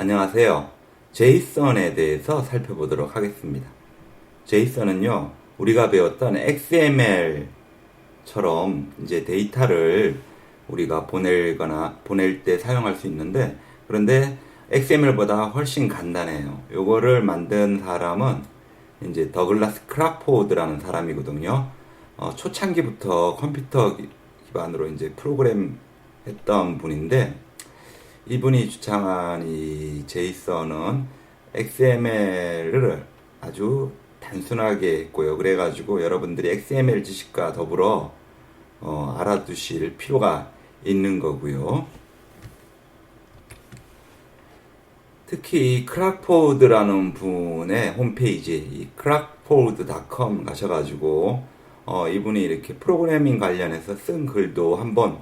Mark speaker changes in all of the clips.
Speaker 1: 안녕하세요. 제이선에 대해서 살펴보도록 하겠습니다. 제이선은요, 우리가 배웠던 XML처럼 이제 데이터를 우리가 보내거나 보낼 때 사용할 수 있는데, 그런데 XML보다 훨씬 간단해요. 요거를 만든 사람은 이제 더글라스 크라포드라는 사람이거든요. 어, 초창기부터 컴퓨터 기반으로 이제 프로그램 했던 분인데, 이분이 주창한 이 제이선은 XML을 아주 단순하게 했고요. 그래가지고 여러분들이 XML 지식과 더불어 어, 알아두실 필요가 있는 거고요. 특히 이 크락포드라는 분의 홈페이지 이 crackpod.com 가셔가지고 어, 이분이 이렇게 프로그래밍 관련해서 쓴 글도 한번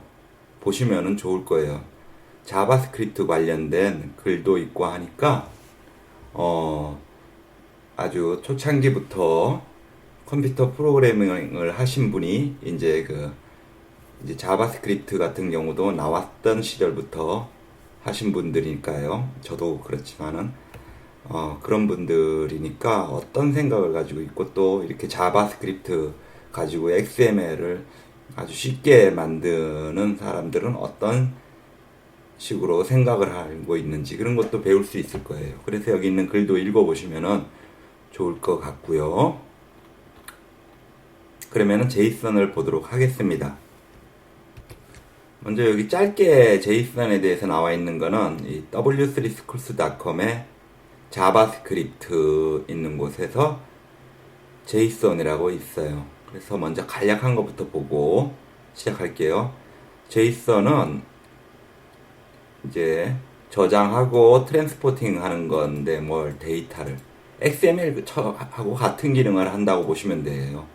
Speaker 1: 보시면은 좋을 거예요. 자바스크립트 관련된 글도 있고 하니까 어 아주 초창기부터 컴퓨터 프로그래밍을 하신 분이 이제 그 이제 자바스크립트 같은 경우도 나왔던 시절부터 하신 분들이니까요. 저도 그렇지만은 어 그런 분들이니까 어떤 생각을 가지고 있고 또 이렇게 자바스크립트 가지고 XML을 아주 쉽게 만드는 사람들은 어떤 식으로 생각을 하고 있는지 그런 것도 배울 수 있을 거예요. 그래서 여기 있는 글도 읽어보시면은 좋을 것 같고요. 그러면은 제이슨을 보도록 하겠습니다. 먼저 여기 짧게 제이슨에 대해서 나와 있는 거는 이 w3schools.com에 자바스크립트 있는 곳에서 제이슨이라고 있어요. 그래서 먼저 간략한 것부터 보고 시작할게요. 제이슨은 이제 저장하고 트랜스포팅 하는 건데 뭘 데이터를 XML하고 같은 기능을 한다고 보시면 돼요.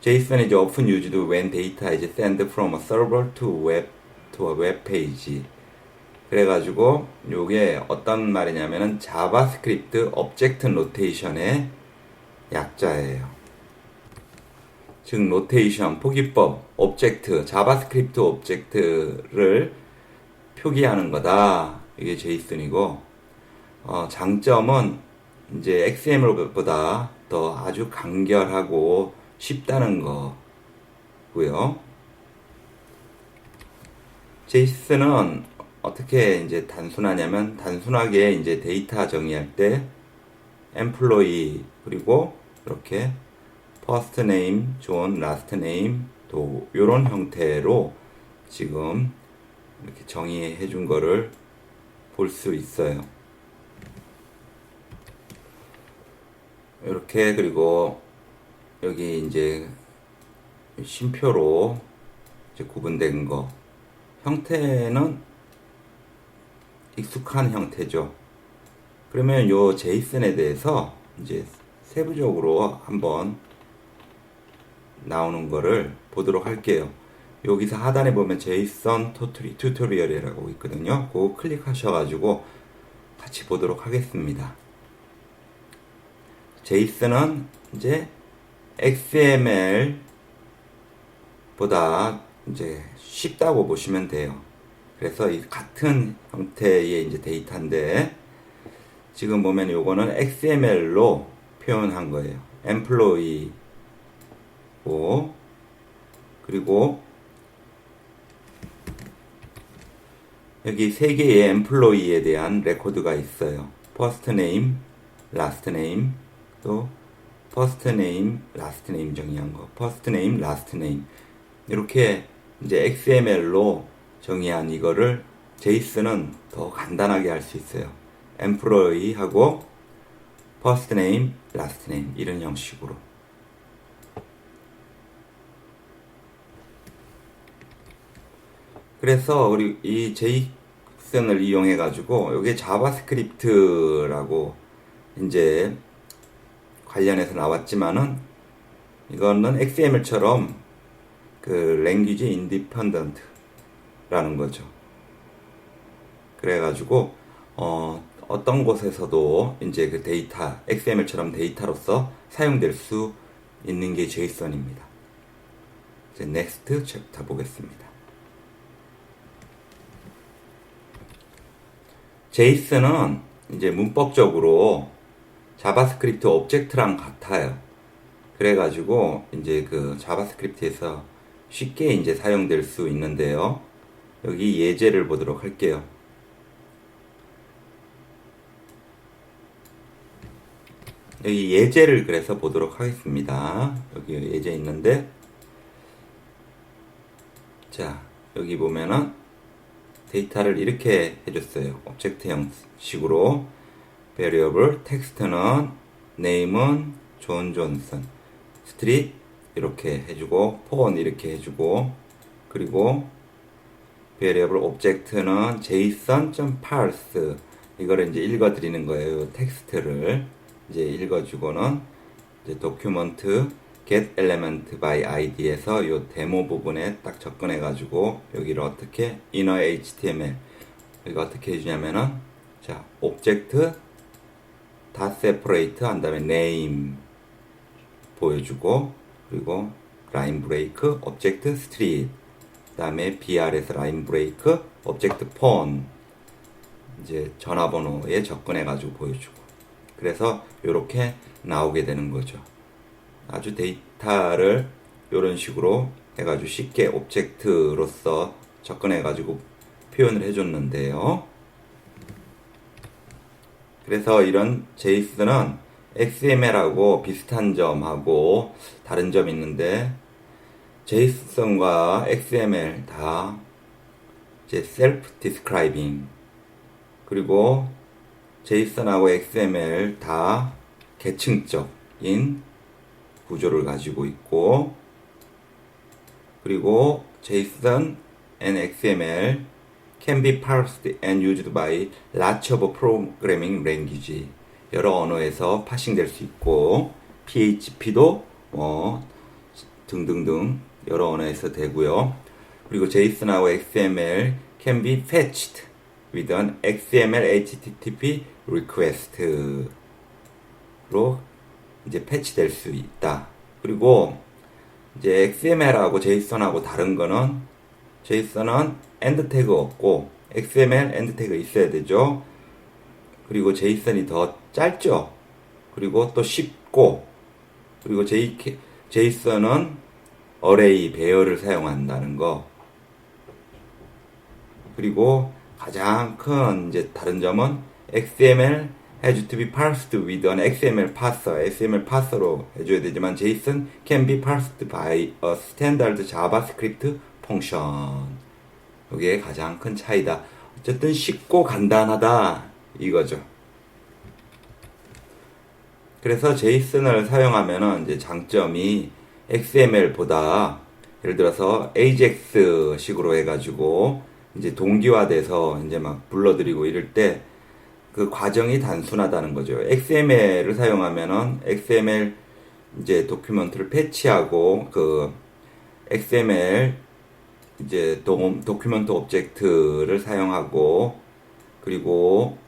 Speaker 1: JSON is often used when data is sent from a server to web to a web page. 그래가지고 요게 어떤 말이냐면은 자바스크립트 오브젝트 노테이션의 약자예요. 즉 노테이션 포기법 오브젝트 자바스크립트 오브젝트를 표기하는 거다. 이게 제이슨이고, 어, 장점은 이제 XML보다 더 아주 간결하고 쉽다는 거고요. 제이슨은 어떻게 이제 단순하냐면 단순하게 이제 데이터 정의할 때 employee 그리고 이렇게 first name, 존, last name 또 이런 형태로 지금 이렇게 정의해 준 거를 볼 수 있어요. 이렇게 그리고 여기 이제 쉼표로 이제 구분된 거 형태는 익숙한 형태죠. 그러면 요 제이슨에 대해서 이제 세부적으로 한번 나오는 거를 보도록 할게요. 여기서 하단에 보면 제이슨 토트리 튜토리얼이라고 있거든요. 그거 클릭하셔가지고 같이 보도록 하겠습니다. 제이슨은 이제 XML보다 이제 쉽다고 보시면 돼요. 그래서 이 같은 형태의 이제 데이터인데 지금 보면 요거는 XML로 표현한 거예요. employee 고 그리고 여기 세 개의 employee에 대한 레코드가 있어요. first name, last name, 또 first name, last name 정의한 거. first name, last name. 이렇게 이제 XML로 정의한 이거를 제이슨은 더 간단하게 할 수 있어요. employee하고 first name, last name 이런 형식으로. 그래서 우리 이 제이 슨을 이용해 가지고 이게 자바스크립트라고 이제 관련해서 나왔지만은 이거는 XML처럼 그 랭귀지 인디펜던트라는 거죠. 그래가지고 어 어떤 곳에서도 이제 그 데이터 XML처럼 데이터로서 사용될 수 있는 게 제이슨입니다. 이제 넥스트 챕터 보겠습니다. 제이슨은 이제 문법적으로 자바스크립트 오브젝트랑 같아요. 그래가지고 이제 그 자바스크립트에서 쉽게 이제 사용될 수 있는데요. 여기 예제를 보도록 할게요. 여기 예제를 그래서 보도록 하겠습니다. 여기 예제 있는데, 자, 여기 보면은 데이터를 이렇게 해줬어요. 오브젝트 형식으로. variable, 텍스트는, name은 존 존슨, street 이렇게 해주고, phone 이렇게 해주고, 그리고 variable object는 json.parse 이거를 이제 읽어 드리는 거예요. 텍스트를 이제 읽어 주고는 이제 document get element by id에서 이 데모 부분에 딱 접근해 가지고 여기를 어떻게 inner html 여기 어떻게 해주냐면은 자 object 다 separate 한 다음에 name 보여주고 그리고 line break object street 그 다음에 br에서 line break object phone 이제 전화번호에 접근해 가지고 보여주고 그래서 이렇게 나오게 되는 거죠. 아주 데이터를 이런 식으로 해가지고 쉽게 오브젝트로서 접근해가지고 표현을 해줬는데요. 그래서 이런 제이슨은 XML하고 비슷한 점하고 다른 점이 있는데 제이슨과 XML 다 이제 셀프 디스크라이빙 그리고 제이슨하고 XML 다 계층적인 구조를 가지고 있고 그리고 JSON and XML can be parsed and used by lots of programming language 여러 언어에서 파싱될 수 있고 PHP도 뭐 등등등 여러 언어에서 되고요. 그리고 JSON하고 XML can be fetched with an XML HTTP request로 이제 패치될 수 있다. 그리고 이제 XML하고 JSON하고 다른 거는 JSON은 엔드 태그 없고 XML 엔드 태그 있어야 되죠. 그리고 JSON이 더 짧죠. 그리고 또 쉽고 그리고 JK, JSON은 어레이 배열을 사용한다는 거. 그리고 가장 큰 이제 다른 점은 XML has to be parsed with an XML parser. XML parser로 해줘야 되지만 JSON can be parsed by a standard JavaScript function. 이게 가장 큰 차이다. 어쨌든 쉽고 간단하다 이거죠. 그래서 JSON을 사용하면은 이제 장점이 XML보다 예를 들어서 AJAX 식으로 해가지고 이제 동기화돼서 이제 막 불러들이고 이럴 때 그 과정이 단순하다는 거죠. XML을 사용하면은 XML 이제 도큐먼트를 패치하고 그 XML 이제 도, 도큐먼트 오브젝트를 사용하고 그리고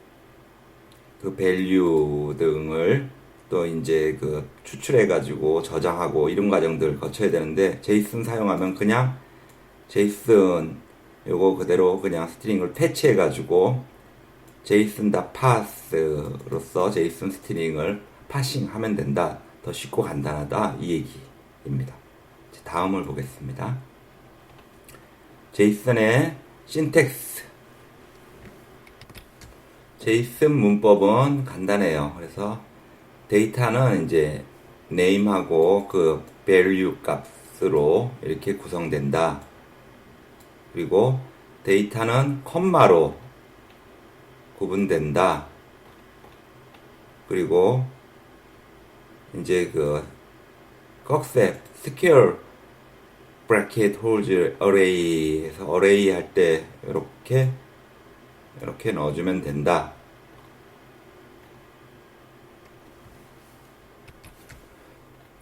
Speaker 1: 그 밸류 등을 또 이제 그 추출해 가지고 저장하고 이런 과정들을 거쳐야 되는데 제이슨 사용하면 그냥 제이슨 요거 그대로 그냥 스트링을 패치해 가지고 제이슨 다 파스로서 제이슨 스트링을 파싱하면 된다. 더 쉽고 간단하다 이 얘기입니다. 다음을 보겠습니다. 제이슨의 신텍스 제이슨 문법은 간단해요. 그래서 데이터는 이제 name하고 그 value 값으로 이렇게 구성된다. 그리고 데이터는 콤마로 구분된다. 그리고 이제 그 꺽쇠 secure bracket holds array에서 array 할 때 이렇게 이렇게 넣어주면 된다.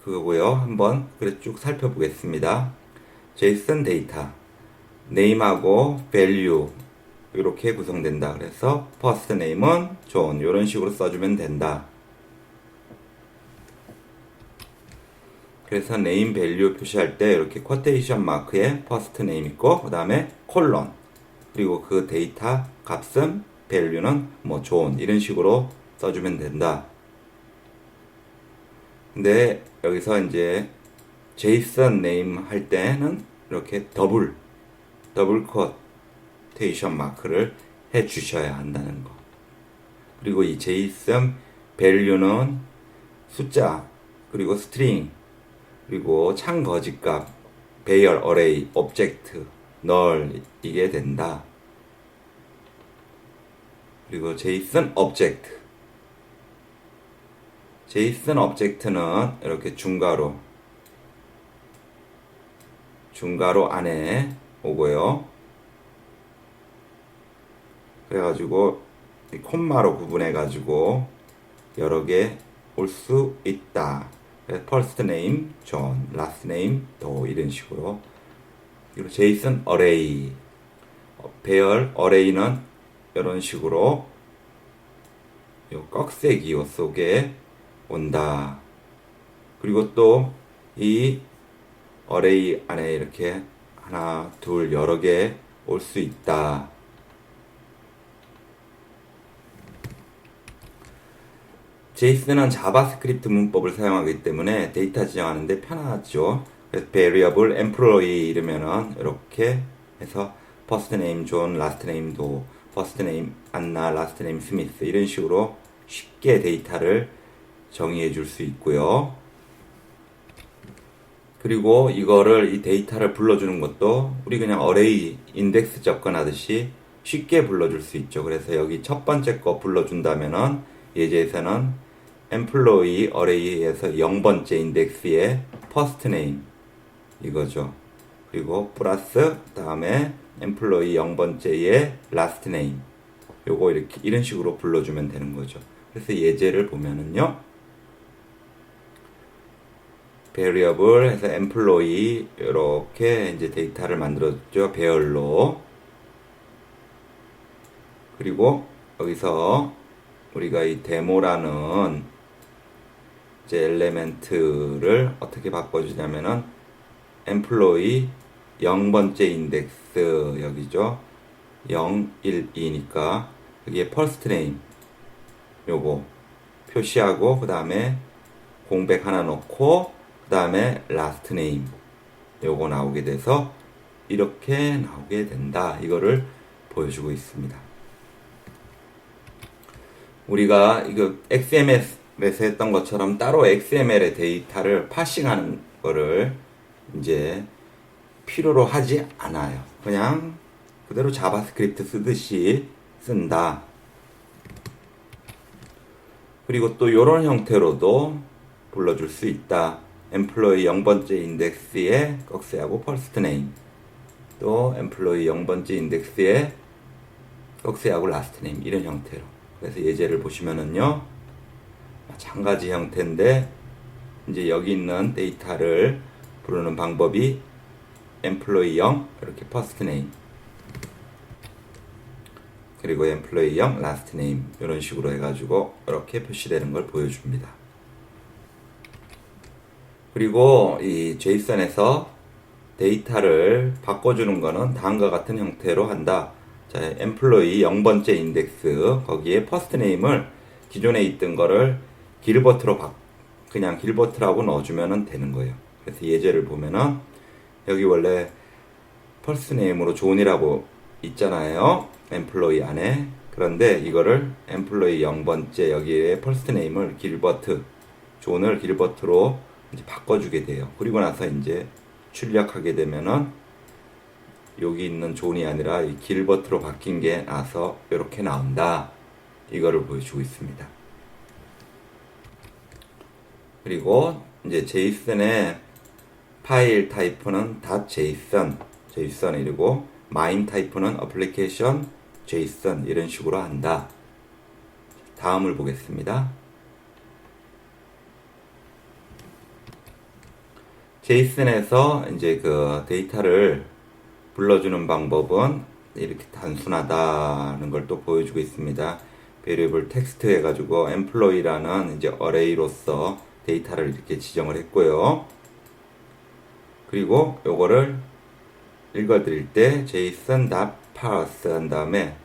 Speaker 1: 그거고요. 한번 그래 쭉 살펴보겠습니다. JSON 데이터 name하고 value 이렇게 구성된다. 그래서 first name은 존 이런 식으로 써주면 된다. 그래서 name value 표시할 때 이렇게 쿼테이션 마크에 first name 있고 그 다음에 콜론 그리고 그 데이터 값은 value는 뭐 존 이런 식으로 써주면 된다. 근데 여기서 이제 JSON name 할 때는 이렇게 더블 더블 쿼테이션 마크를 해 주셔야 한다는 거. 그리고 이 JSON value는 숫자 그리고 스트링 그리고 창 거짓값 배열 어레이 오브젝트 널 이게 된다. 그리고 JSON 오브젝트 JSON 오브젝트는 이렇게 중괄호 중괄호 안에 오고요. 그래가지고 이 콤마로 구분해 가지고 여러 개 올 수 있다. first name John, last name 도 이런 식으로 그리고 JSON array 어, 배열 array는 이런 식으로 요 꺽쇠 기호 속에 온다. 그리고 또이 array 안에 이렇게 하나, 둘, 여러 개 올 수 있다. 제이슨은 자바스크립트 문법을 사용하기 때문에 데이터 지정하는데 편하죠. 그래서 variable employee 이러면은 이렇게 해서 first name John, last name 도, first name 안나, last name 스미스 이런 식으로 쉽게 데이터를 정의해 줄 수 있고요. 그리고 이거를 이 데이터를 불러주는 것도 우리 그냥 어레이 인덱스 접근하듯이 쉽게 불러줄 수 있죠. 그래서 여기 첫 번째 거 불러준다면은 예제에서는 employee array에서 0번째 인덱스에 first name 이거죠. 그리고 플러스 다음에 employee 0번째에 last name 요거 이렇게 이런 식으로 불러주면 되는 거죠. 그래서 예제를 보면은요. variable 해서 employee 이렇게 이제 데이터를 만들었죠. 배열로. 그리고 여기서 우리가 이 데모라는 이제 엘레멘트를 어떻게 바꿔주냐면은 employee 0번째 인덱스 여기죠. 0, 1, 2니까 여기에 first name 요거 표시하고 그 다음에 공백 하나 넣고 그 다음에 last name 요거 나오게 돼서 이렇게 나오게 된다. 이거를 보여주고 있습니다. 우리가 이거 XML 에서 했던 것처럼 따로 XML의 데이터를 파싱하는 거를 이제 필요로 하지 않아요. 그냥 그대로 자바스크립트 쓰듯이 쓴다. 그리고 또 이런 형태로도 불러줄 수 있다. employee 0번째 인덱스에 꺽쇠하고 first name. 또 employee 0번째 인덱스에 꺽쇠하고 last name. 이런 형태로. 그래서 예제를 보시면은요. 마찬가지 형태인데 이제 여기 있는 데이터를 부르는 방법이 employee 0 이렇게 first name 그리고 employee 0 last name 이런 식으로 해가지고 이렇게 표시되는 걸 보여줍니다. 그리고 이 JSON에서 데이터를 바꿔주는 거는 다음과 같은 형태로 한다. 자, employee 0번째 인덱스 거기에 first name을 기존에 있던 거를 길버트로 바, 그냥 길버트라고 넣어주면 되는 거예요. 그래서 예제를 보면은 여기 원래 first name으로 존이라고 있잖아요. employee 안에. 그런데 이거를 employee 0번째 여기에 first name을 길버트, 존을 길버트로 이제 바꿔주게 돼요. 그리고 나서 이제 출력하게 되면은 여기 있는 존이 아니라 이 길버트로 바뀐 게 나서 이렇게 나온다. 이거를 보여주고 있습니다. 그리고 이제 JSON의 파일 타입은 .json, JSON이고 마인 타입은 application JSON 이런 식으로 한다. 다음을 보겠습니다. JSON에서 이제 그 데이터를 불러주는 방법은 이렇게 단순하다는 걸 또 보여주고 있습니다. variable text 해가지고 employee라는 이제 array로서 데이터를 이렇게 지정을 했고요. 그리고 요거를 읽어드릴 때 json.parse 한 다음에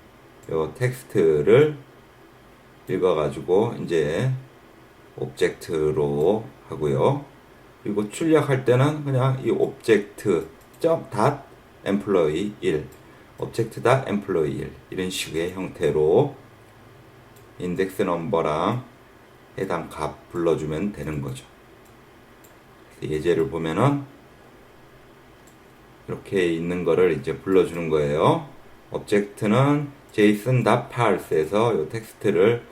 Speaker 1: 요 텍스트를 읽어가지고 이제 오브젝트로 하고요. 그리고 출력할 때는 그냥 이 오브젝트 닷 employee 1 오브젝트 닷 employee 1 이런 식의 형태로 인덱스 넘버랑 해당 값 불러주면 되는 거죠. 예제를 보면은 이렇게 있는 거를 이제 불러주는 거예요. 오브젝트는 json.pars에서 이 텍스트를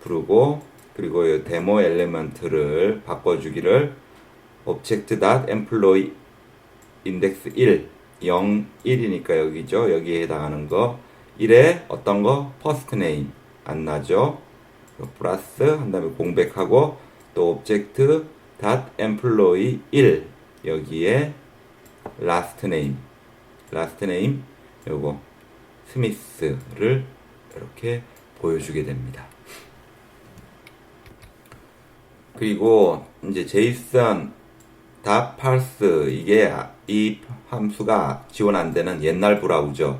Speaker 1: 부르고 그리고 이 데모 엘리먼트를 바꿔주기를 object.employee index 1 0 1이니까 여기죠. 여기에 해당하는 거 1에 어떤 거 first 안 나죠. 플러스 한 다음에 공백하고 또 object employee 1 여기에 last name last name 요거 스미스를 이렇게 보여주게 됩니다. 그리고 이제 제이슨 다 parse 이게 이 함수가 지원 안 되는 옛날 브라우저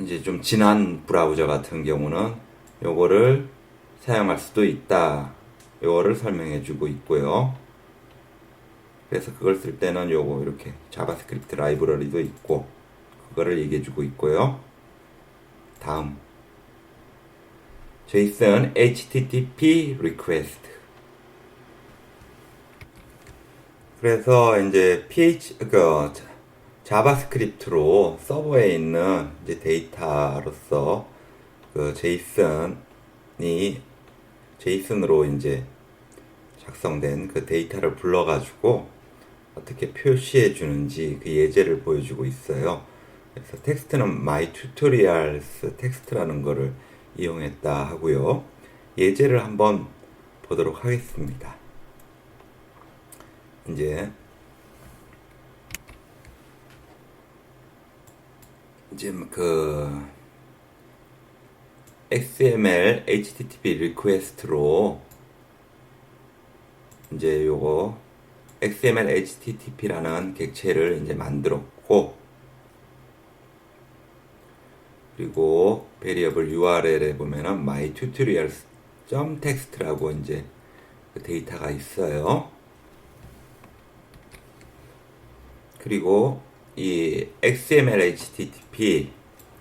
Speaker 1: 이제 좀 지난 브라우저 같은 경우는 요거를 사용할 수도 있다. 요거를 설명해 주고 있고요. 그래서 그걸 쓸 때는 요거 이렇게 자바스크립트 라이브러리도 있고 그거를 얘기해 주고 있고요. 다음 JSON HTTP request 그래서 이제 PH 그 자바스크립트로 서버에 있는 이제 데이터로서 그 제이슨이 제이슨으로 이제 작성된 그 데이터를 불러가지고 어떻게 표시해 주는지 그 예제를 보여주고 있어요. 그래서 텍스트는 my tutorials 텍스트라는 거를 이용했다 하고요. 예제를 한번 보도록 하겠습니다. 이제 이제 그 XML HTTP 리퀘스트로 이제 요거 XML HTTP라는 객체를 이제 만들었고 그리고 베리어블 URL에 보면은 my tutorials.txt라고 이제 그 데이터가 있어요. 그리고 이 XML HTTP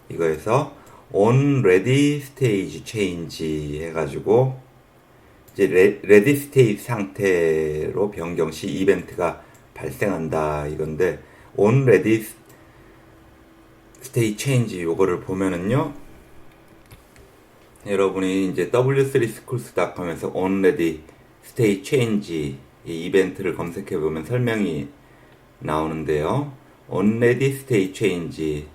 Speaker 1: 이거에서 on ready stage change 해가지고 이제 레디 스테이트 상태로 변경 시 이벤트가 발생한다 이건데 on ready state change 요거를 보면은요 여러분이 이제 w3schools.com에서 on ready state change 이 이벤트를 검색해 보면 설명이 나오는데요. onready state change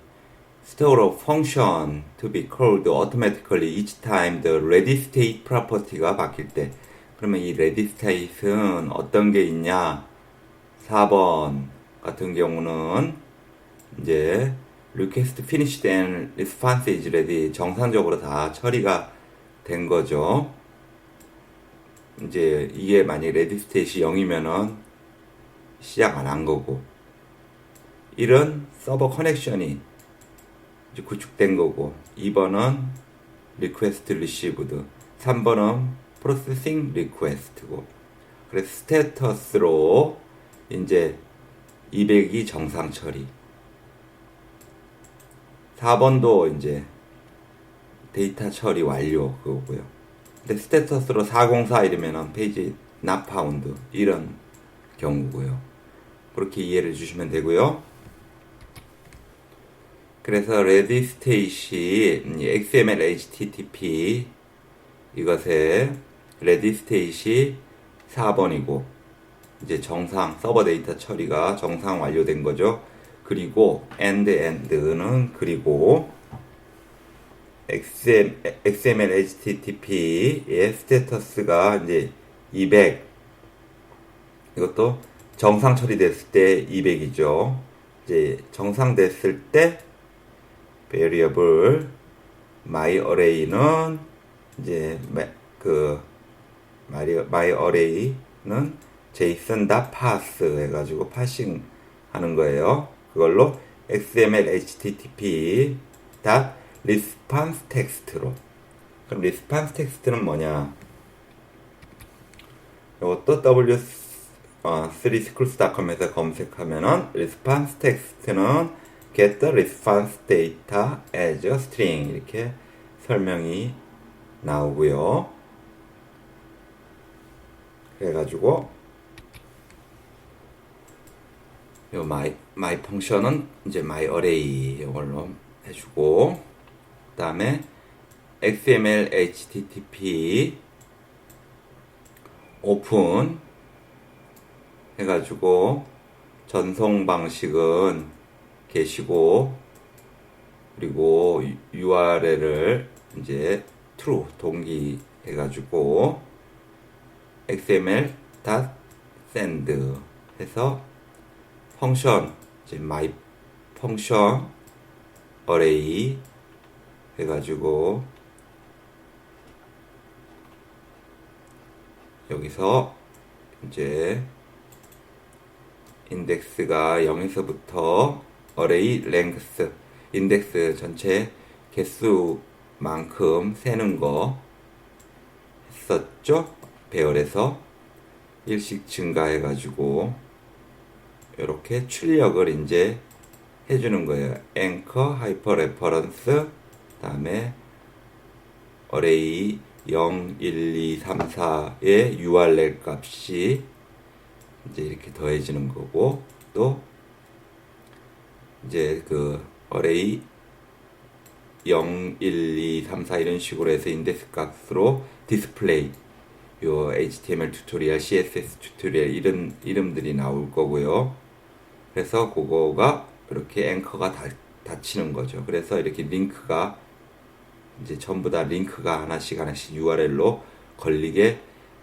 Speaker 1: a function to be called automatically each time the ready state property가 바뀔 때 그러면 이 ready state은 어떤 게 있냐 4번 같은 경우는 이제 request finished and response is ready 정상적으로 다 처리가 된 거죠 이제 이게 만약 ready state이 0이면은 시작 안 한 거고 이런 서버 커넥션이 이제 구축된 거고 2번은 request received 3번은 processing request고 그래서 스테터스로 이제 200이 정상 처리. 4번도 이제 데이터 처리 완료 그거고요. 근데 스테터스로 404 이러면은 페이지 found 이런 경우고요. 그렇게 이해를 주시면 되고요. 그래서 레디 스테이시 XML HTTP 이것에 레디 스테이시 4번이고 이제 정상 서버 데이터 처리가 정상 완료된 거죠. 그리고 end end는 그리고 XM, XML HTTP의 스테터스가 이제 200 이것도 정상 처리됐을 때 200이죠. 이제 정상 됐을 때 variable my array는 이제 그 my array는 json.pass 해가지고 파싱 하는 거예요. 그걸로 xml http 리스판스 텍스트로. 그럼 리스판스 텍스트는 뭐냐? 이것도 W 어, 3schools.com에서 검색하면은 response 텍스트는 get the response data as a string 이렇게 설명이 나오고요. 그래가지고 요 my my 펑션은 이제 my array 이걸로 해주고 그다음에 XML HTTP 오픈 해가지고 전송 방식은 게시고 그리고 URL을 이제 true 동기 해가지고 xml send 해서 펑션 이제 my 펑션 array 해가지고 여기서 이제 인덱스가 0에서부터 array length 인덱스 전체 개수만큼 세는 거 했었죠? 배열에서 일씩 증가해 가지고 이렇게 출력을 이제 해주는 거예요. 앵커, 하이퍼 레퍼런스, 다음에 array 0, 1, 2, 3, 4의 URL 값이 이제 이렇게 더해지는 거고 또 이제 그 array 0, 1, 2, 3, 4 이런 식으로 해서 인덱스 값으로 디스플레이 요 HTML 튜토리얼, CSS 튜토리얼 이런 이름들이 나올 거고요. 그래서 그거가 이렇게 앵커가 다, 닫히는 거죠. 그래서 이렇게 링크가 이제 전부 다 링크가 하나씩 하나씩 URL로 걸리게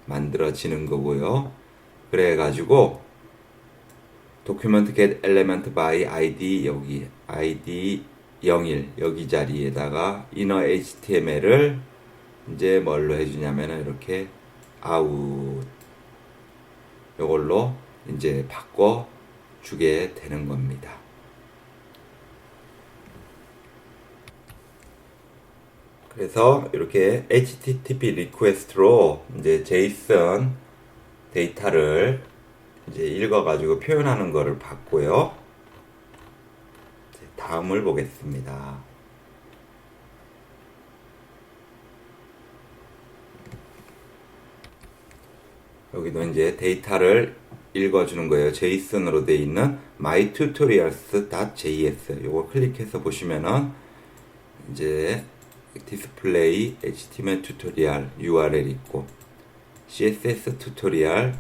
Speaker 1: 만들어지는 거고요. 그래가지고 도큐먼트 get element by id 여기 id 01 여기 자리에다가 inner html을 이제 뭘로 해주냐면은 이렇게 아웃 요걸로 이제 바꿔 주게 되는 겁니다. 그래서 이렇게 HTTP 리퀘스트로 이제 JSON 데이터를 이제 읽어가지고 표현하는 거를 봤고요. 다음을 보겠습니다. 여기도 이제 데이터를 읽어주는 거예요. JSON으로 되어 있는 mytutorials.js 요거 클릭해서 보시면은 이제 디스플레이 HTML 튜토리얼 URL 있고 CSS 튜토리얼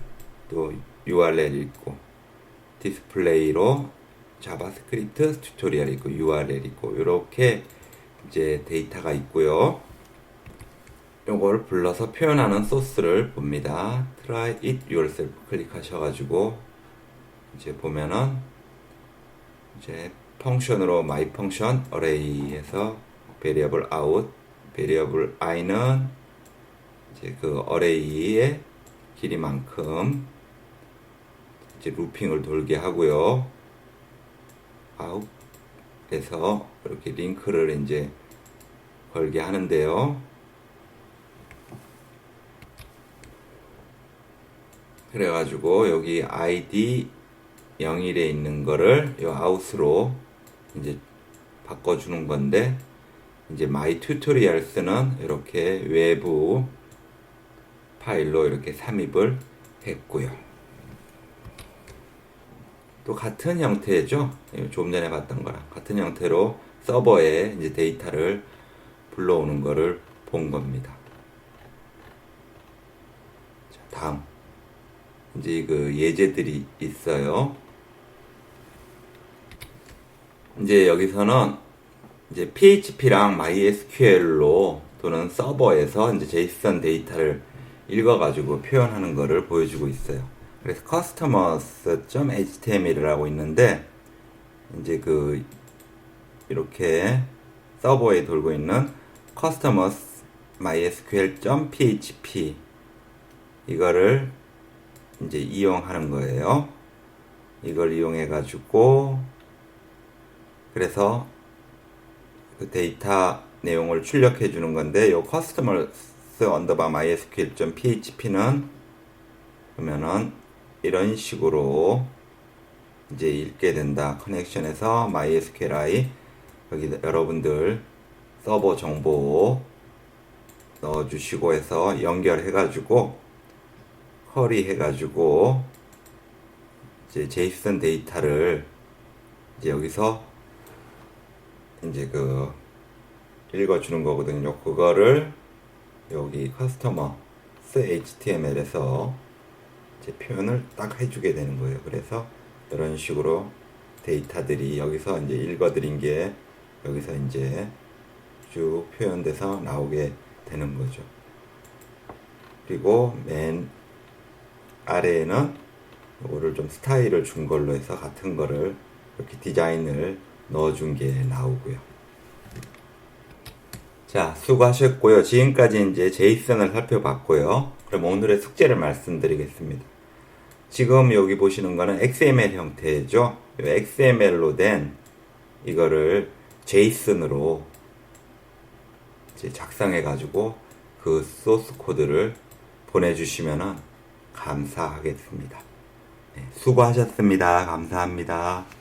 Speaker 1: 또 URL 있고 디스플레이로 자바스크립트 튜토리얼 있고 URL 있고 이렇게 이제 데이터가 있고요. 요걸 불러서 표현하는 소스를 봅니다. Try it yourself 클릭하셔가지고 이제 보면은 이제 펑션으로 my function array에서 variable out, variable i는 이제 그 array의 길이만큼 이제 루핑을 돌게 하고요. out에서 이렇게 링크를 이제 걸게 하는데요. 그래가지고 여기 id 01에 있는 거를 요 아웃으로 이제 바꿔주는 건데 이제 마이 튜토리얼스는 이렇게 외부 파일로 이렇게 삽입을 했고요. 또 같은 형태죠. 좀 전에 봤던 거랑 같은 형태로 서버에 이제 데이터를 불러오는 거를 본 겁니다. 자, 다음. 이제 그 예제들이 있어요. 이제 여기서는 이제 PHP랑 MySQL로 또는 서버에서 이제 JSON 데이터를 읽어가지고 표현하는 거를 보여주고 있어요. 그래서 customers.html이라고 있는데 이제 그 이렇게 서버에 돌고 있는 customers mysql.php 이거를 이제 이용하는 거예요. 이걸 이용해 가지고 그래서 그 데이터 내용을 출력해 주는 건데 요 customers 언더바 mysql.php는 그러면은 이런 식으로 이제 읽게 된다. 커넥션에서 MySQLi 여기 여러분들 서버 정보 넣어주시고 해서 연결해가지고 커리 해가지고 이제 제이슨 데이터를 이제 여기서 이제 그 읽어주는 거거든요. 그거를 여기 커스터머 HTML에서 표현을 딱 해주게 되는 거예요. 그래서 이런 식으로 데이터들이 여기서 이제 읽어드린 게 여기서 이제 쭉 표현돼서 나오게 되는 거죠. 그리고 맨 아래에는 이거를 좀 스타일을 준 걸로 해서 같은 거를 이렇게 디자인을 넣어준 게 나오고요. 자, 수고하셨고요. 지금까지 이제 제이슨을 살펴봤고요. 그럼 오늘의 숙제를 말씀드리겠습니다. 지금 여기 보시는 거는 XML 형태죠. XML로 된 이거를 이제 작성해 가지고 그 소스 코드를 보내주시면 감사하겠습니다. 네, 수고하셨습니다. 감사합니다.